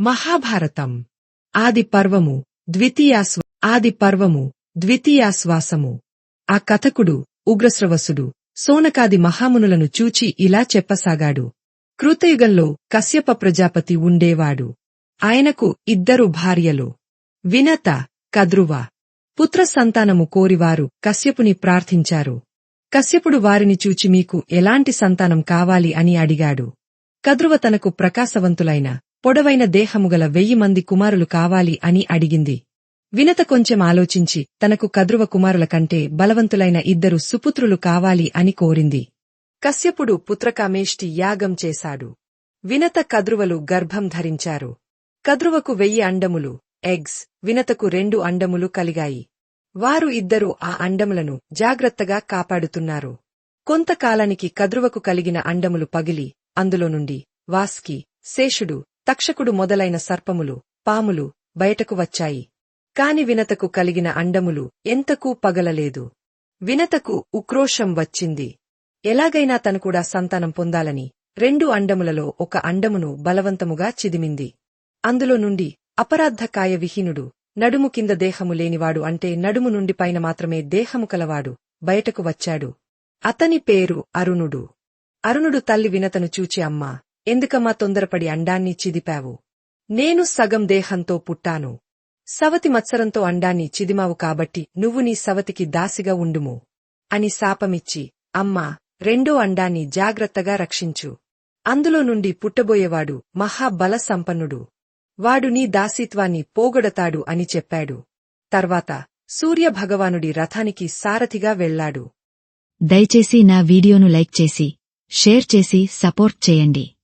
మహాభారతం. ఆది పర్వము ద్వితీయాస్వ ఆది పర్వము ద్వితీయాశ్వాసము. ఆ కథకుడు ఉగ్రశ్రవసుడు సోనకాది మహామునులను చూచి ఇలా చెప్పసాగాడు. కృతయుగంలో కశ్యప ప్రజాపతి ఉండేవాడు. ఆయనకు ఇద్దరు భార్యలు. వినత కద్రువ. పుత్ర సంతానము కోరివారు కశ్యపుని ప్రార్థించారు. కశ్యపుడు వారిని చూచి మీకు ఎలాంటి సంతానం కావాలి అని అడిగాడు. కద్రువ తనకు ప్రకాశవంతులైన పొడవైన దేహముగల వెయ్యి మంది కుమారులు కావాలి అని అడిగింది. వినత కొంచెం ఆలోచించి తనకు కద్రువ కుమారుల కంటే బలవంతులైన ఇద్దరు సుపుత్రులు కావాలి అని కోరింది. కశ్యపుడు పుత్రకామేష్టి యాగం చేశాడు. వినత కద్రువలు గర్భం ధరించారు. కద్రువకు వెయ్యి అండములు ఎగ్స్ వినతకు రెండు అండములు కలిగాయి. వారు ఇద్దరు ఆ అండములను జాగ్రత్తగా కాపాడుతున్నారు. కొంతకాలానికి కద్రువకు కలిగిన అండములు పగిలి అందులో నుండి వాస్కి శేషుడు తక్షకుడు మొదలైన సర్పములు పాములు బయటకు వచ్చాయి. కాని వినతకు కలిగిన అండములు ఎంతకూ పగలలేదు. వినతకు ఉక్రోషం వచ్చింది. ఎలాగైనా తనుకూడా సంతానం పొందాలని రెండు అండములలో ఒక అండమును బలవంతముగా చిదిమింది. అందులో నుండి అపరాధకాయ విహీనుడు నడుము కింద దేహము లేనివాడు అంటే నడుము నుండి పైన మాత్రమే దేహము కలవాడు బయటకు వచ్చాడు. అతని పేరు అరుణుడు. అరుణుడు తల్లి వినతను చూచి అమ్మా ఎందుకమ్మా తొందరపడి అండాన్ని చిదిపావు? నేను సగం దేహంతో పుట్టాను. సవతి మత్సరంతో అండాన్ని చిదిమావు కాబట్టి నువ్వు నీ సవతికి దాసిగా ఉండుము. అని శాపమిచ్చి అమ్మా రెండో అండాన్ని జాగ్రత్తగా రక్షించు. అందులో నుండి పుట్టబోయేవాడు మహాబల సంపన్నుడు వాడు నీ దాసిత్వాన్ని పోగొడతాడు అని చెప్పాడు. తర్వాత సూర్యభగవానుడి రథానికి సారథిగా వెళ్ళాడు దయచేసి నా వీడియోను లైక్ చేసి షేర్ చేసి సపోర్ట్ చేయండి.